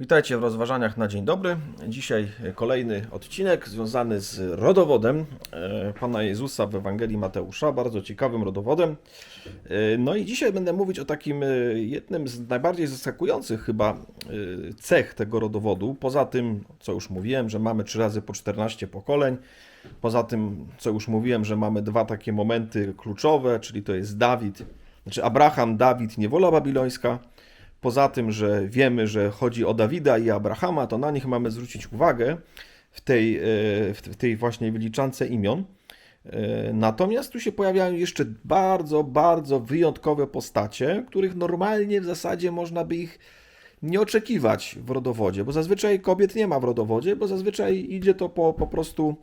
Witajcie w rozważaniach na dzień dobry. Dzisiaj kolejny odcinek związany z rodowodem e, Pana Jezusa w Ewangelii Mateusza, bardzo ciekawym rodowodem. E, No i dzisiaj będę mówić o takim e, jednym z najbardziej zaskakujących chyba cech tego rodowodu. Poza tym, co już mówiłem, że mamy trzy razy po 14 pokoleń. Poza tym, co już mówiłem, że mamy dwa takie momenty kluczowe, czyli to jest Dawid, znaczy Abraham, Dawid, niewola babilońska. Poza tym, że wiemy, że chodzi o Dawida i Abrahama, to na nich mamy zwrócić uwagę w tej, e, w tej właśnie wyliczance imion. E, Natomiast tu się pojawiają jeszcze bardzo, bardzo wyjątkowe postacie, których normalnie w zasadzie można by ich nie oczekiwać w rodowodzie, bo zazwyczaj kobiet nie ma w rodowodzie, bo zazwyczaj idzie to po, po prostu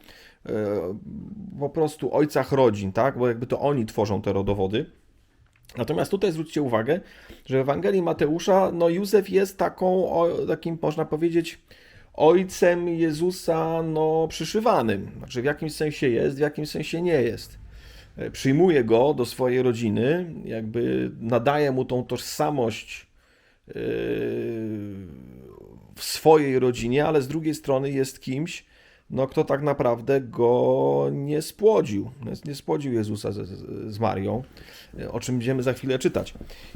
e, po prostu ojcach rodzin, tak? Bo jakby to oni tworzą te rodowody. Natomiast tutaj zwróćcie uwagę, że w Ewangelii Mateusza no Józef jest taką, o, takim można powiedzieć, ojcem Jezusa no, przyszywanym. Znaczy w jakimś sensie jest, w jakimś sensie nie jest. E, Przyjmuje go do swojej rodziny, jakby nadaje mu tą tożsamość yy, w swojej rodzinie, ale z drugiej strony jest kimś, no, kto tak naprawdę go nie spłodził. Nie spłodził Jezusa z, z, Marią, o czym będziemy za chwilę czytać.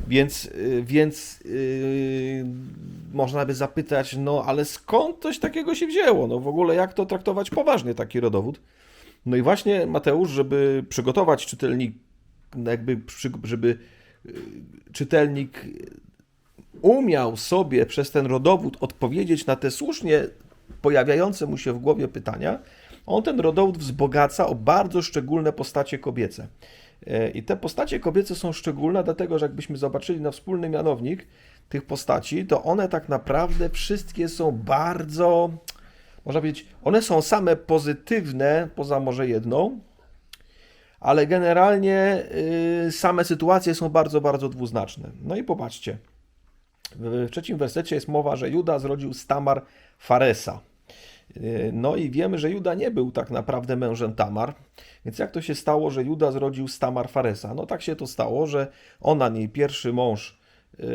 Więc, y, więc yy, można by zapytać, no ale skąd coś takiego się wzięło? No w ogóle jak to traktować poważnie, taki rodowód? No i właśnie Mateusz, żeby przygotować czytelnik, no jakby, żeby y, czytelnik umiał sobie przez ten rodowód odpowiedzieć na te słusznie pojawiające mu się w głowie pytania, on ten rodowód wzbogaca o bardzo szczególne postacie kobiece. E, I te postacie kobiece są szczególne, dlatego że jakbyśmy zobaczyli na wspólny mianownik tych postaci, to one tak naprawdę wszystkie są bardzo, można powiedzieć, one są same pozytywne, poza może jedną, ale generalnie y, same sytuacje są bardzo, bardzo dwuznaczne. No i popatrzcie. W trzecim wersecie jest mowa, że Juda zrodził z Tamar Faresa. Yy, No i wiemy, że Juda nie był tak naprawdę mężem Tamar. Więc jak to się stało, że Juda zrodził z Tamar Faresa? No tak się to stało, że ona, jej pierwszy mąż, yy,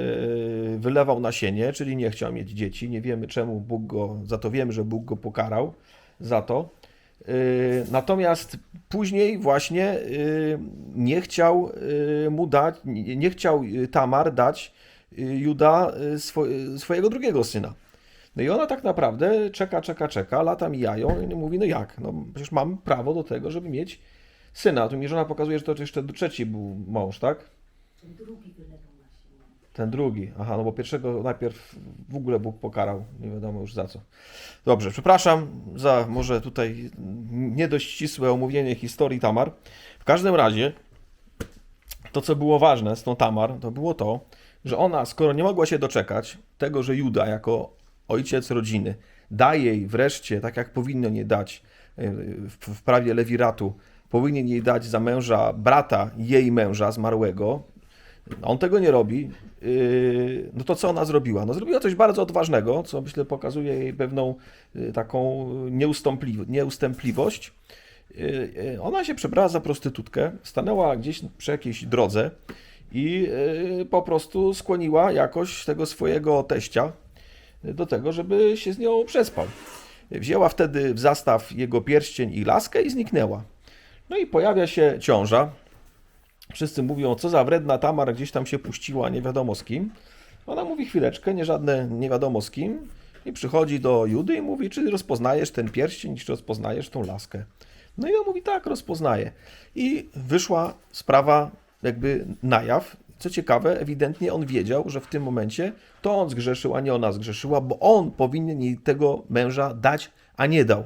wylewał nasienie, czyli nie chciał mieć dzieci. Nie wiemy czemu Bóg go, za to wiemy, że Bóg go pokarał za to. Yy, Natomiast później właśnie nie chciał mu dać, nie chciał Tamar dać Juda swo, swojego drugiego syna. No i ona tak naprawdę czeka, czeka, czeka, lata mijają i mówi, no jak, no przecież mam prawo do tego, żeby mieć syna. Tu mi żona pokazuje, że to jeszcze trzeci był mąż, tak? Drugi wylewał nasienie. Ten drugi. Aha, no bo pierwszego najpierw w ogóle Bóg pokarał. Nie wiadomo już za co. Dobrze, przepraszam za może tutaj nie dość ścisłe omówienie historii Tamar. W każdym razie, to co było ważne z tą Tamar, to było to, że ona, skoro nie mogła się doczekać tego, że Juda jako ojciec rodziny daje jej wreszcie, tak jak powinno nie dać e, w prawie Lewiratu, powinien jej dać za męża brata jej męża zmarłego, on tego nie robi. Yy, No to co ona zrobiła? No zrobiła coś bardzo odważnego, co myślę pokazuje jej pewną yy, taką nieustępliwość. Ona się przebrała za prostytutkę, stanęła gdzieś przy jakiejś drodze i po prostu skłoniła jakoś tego swojego teścia do tego, żeby się z nią przespał. Wzięła wtedy w zastaw jego pierścień i laskę i zniknęła. No i pojawia się ciąża, Wszyscy mówią, co za wredna Tamar gdzieś tam się puściła, nie wiadomo z kim. Ona mówi chwileczkę, nie żadne nie wiadomo z kim. I przychodzi do Judy i mówi, czy rozpoznajesz ten pierścień, czy rozpoznajesz tą laskę. No i on mówi, tak, rozpoznaje. I wyszła sprawa jakby na jaw. Co ciekawe, ewidentnie on wiedział, że w tym momencie to on zgrzeszył, a nie ona zgrzeszyła, bo on powinien jej tego męża dać, a nie dał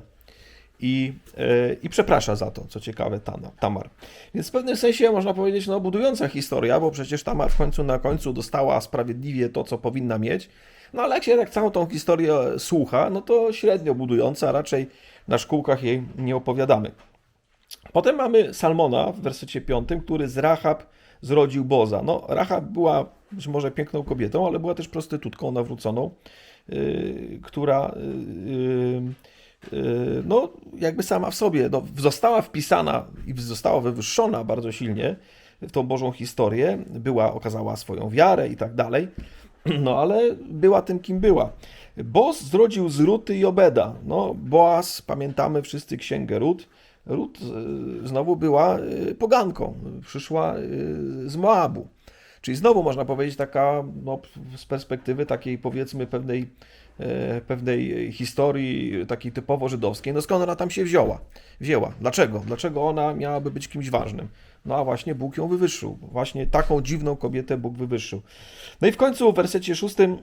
i, e, i przeprasza za to, co ciekawe, Tana- Tamar. Więc w pewnym sensie można powiedzieć, no budująca historia, bo przecież Tamar w końcu na końcu dostała sprawiedliwie to, co powinna mieć, no ale jak się tak całą tą historię słucha, no to średnio budująca, raczej na szkółkach jej nie opowiadamy. Potem mamy Salmona w wersecie 5, który z Rahab zrodził Boza. No, Rahab była być może piękną kobietą, ale była też prostytutką nawróconą, yy, która yy, yy, no, jakby sama w sobie no, została wpisana i została wywyższona bardzo silnie w tą Bożą historię, była, okazała swoją wiarę i tak dalej. No ale była tym, kim była. Boaz zrodził z Ruty i Obeda. No, Boaz, pamiętamy wszyscy księgę Rut. Rut e, znowu była e, poganką, przyszła e, z Moabu. Czyli znowu można powiedzieć taka, no, z perspektywy takiej powiedzmy pewnej, pewnej historii takiej typowo żydowskiej, no skąd ona tam się wzięła? Wzięła. Dlaczego? Dlaczego ona miałaby być kimś ważnym? No a właśnie Bóg ją wywyższył. Właśnie taką dziwną kobietę Bóg wywyższył. No i w końcu w wersecie szóstym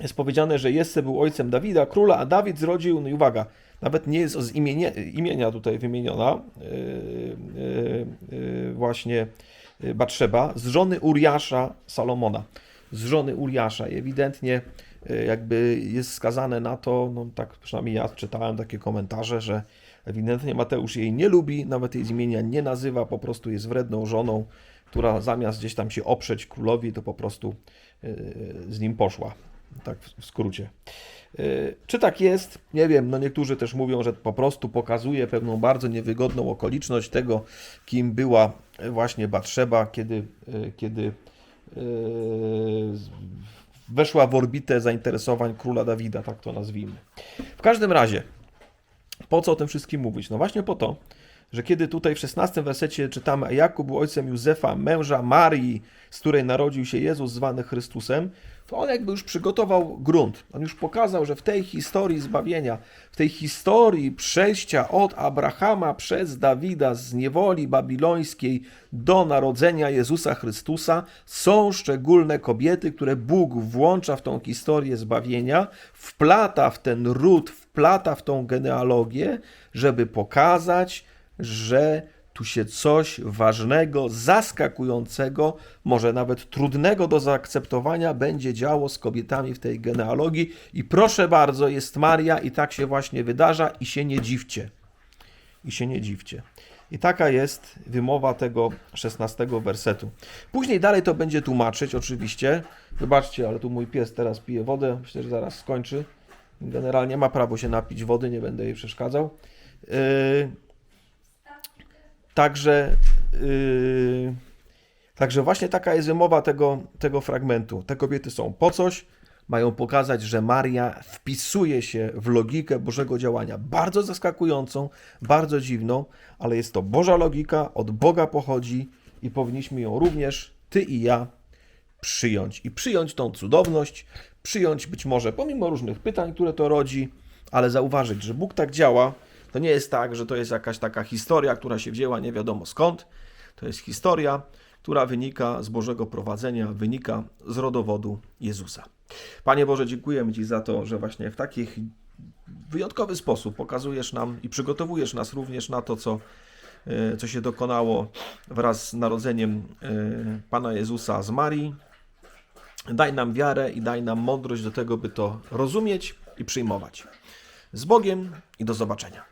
jest powiedziane, że Jesse był ojcem Dawida, króla, a Dawid zrodził, no i uwaga, nawet nie jest z imienia, imienia tutaj wymieniona, yy, yy, właśnie Batrzeba, z żony Uriasza Salomona. Z żony Uriasza. I ewidentnie jakby jest skazane na to, no tak przynajmniej ja czytałem takie komentarze, że ewidentnie Mateusz jej nie lubi, nawet jej z imienia nie nazywa, po prostu jest wredną żoną, która zamiast gdzieś tam się oprzeć królowi, to po prostu z nim poszła. Tak w skrócie. Yy, Czy tak jest? Nie wiem. No niektórzy też mówią, że po prostu pokazuje pewną bardzo niewygodną okoliczność tego, kim była właśnie Batrzeba, kiedy, yy, kiedy z- weszła w orbitę zainteresowań króla Dawida, tak to nazwijmy. W każdym razie, po co o tym wszystkim mówić? No właśnie po to, że kiedy tutaj w 16 wersecie czytamy, a Jakub był ojcem Józefa, męża Marii, z której narodził się Jezus zwany Chrystusem, to on jakby już przygotował grunt. On już pokazał, że w tej historii zbawienia, w tej historii przejścia od Abrahama przez Dawida z niewoli babilońskiej do narodzenia Jezusa Chrystusa są szczególne kobiety, które Bóg włącza w tą historię zbawienia, wplata w ten ród, wplata w tą genealogię, żeby pokazać, że tu się coś ważnego, zaskakującego, może nawet trudnego do zaakceptowania będzie działo z kobietami w tej genealogii. I proszę bardzo, jest Maria i tak się właśnie wydarza i się nie dziwcie. I się nie dziwcie. I taka jest wymowa tego 16 wersetu. Później dalej to będzie tłumaczyć, oczywiście. Wybaczcie, ale tu mój pies teraz pije wodę. Myślę, że zaraz skończy. Generalnie ma prawo się napić wody, nie będę jej przeszkadzał. Yy, Także, yy, także właśnie taka jest wymowa tego, tego fragmentu. Te kobiety są po coś, mają pokazać, że Maria wpisuje się w logikę Bożego działania. Bardzo zaskakującą, bardzo dziwną, ale jest to Boża logika, od Boga pochodzi i powinniśmy ją również, ty i ja, przyjąć. I przyjąć tą cudowność, przyjąć być może, pomimo różnych pytań, które to rodzi, ale zauważyć, że Bóg tak działa. To nie jest tak, że to jest jakaś taka historia, która się wzięła nie wiadomo skąd. To jest historia, która wynika z Bożego prowadzenia, wynika z rodowodu Jezusa. Panie Boże, dziękujemy Ci za to, że właśnie w taki wyjątkowy sposób pokazujesz nam i przygotowujesz nas również na to, co, e, co się dokonało wraz z narodzeniem e, Pana Jezusa z Marii. Daj nam wiarę i daj nam mądrość do tego, by to rozumieć i przyjmować. Z Bogiem i do zobaczenia.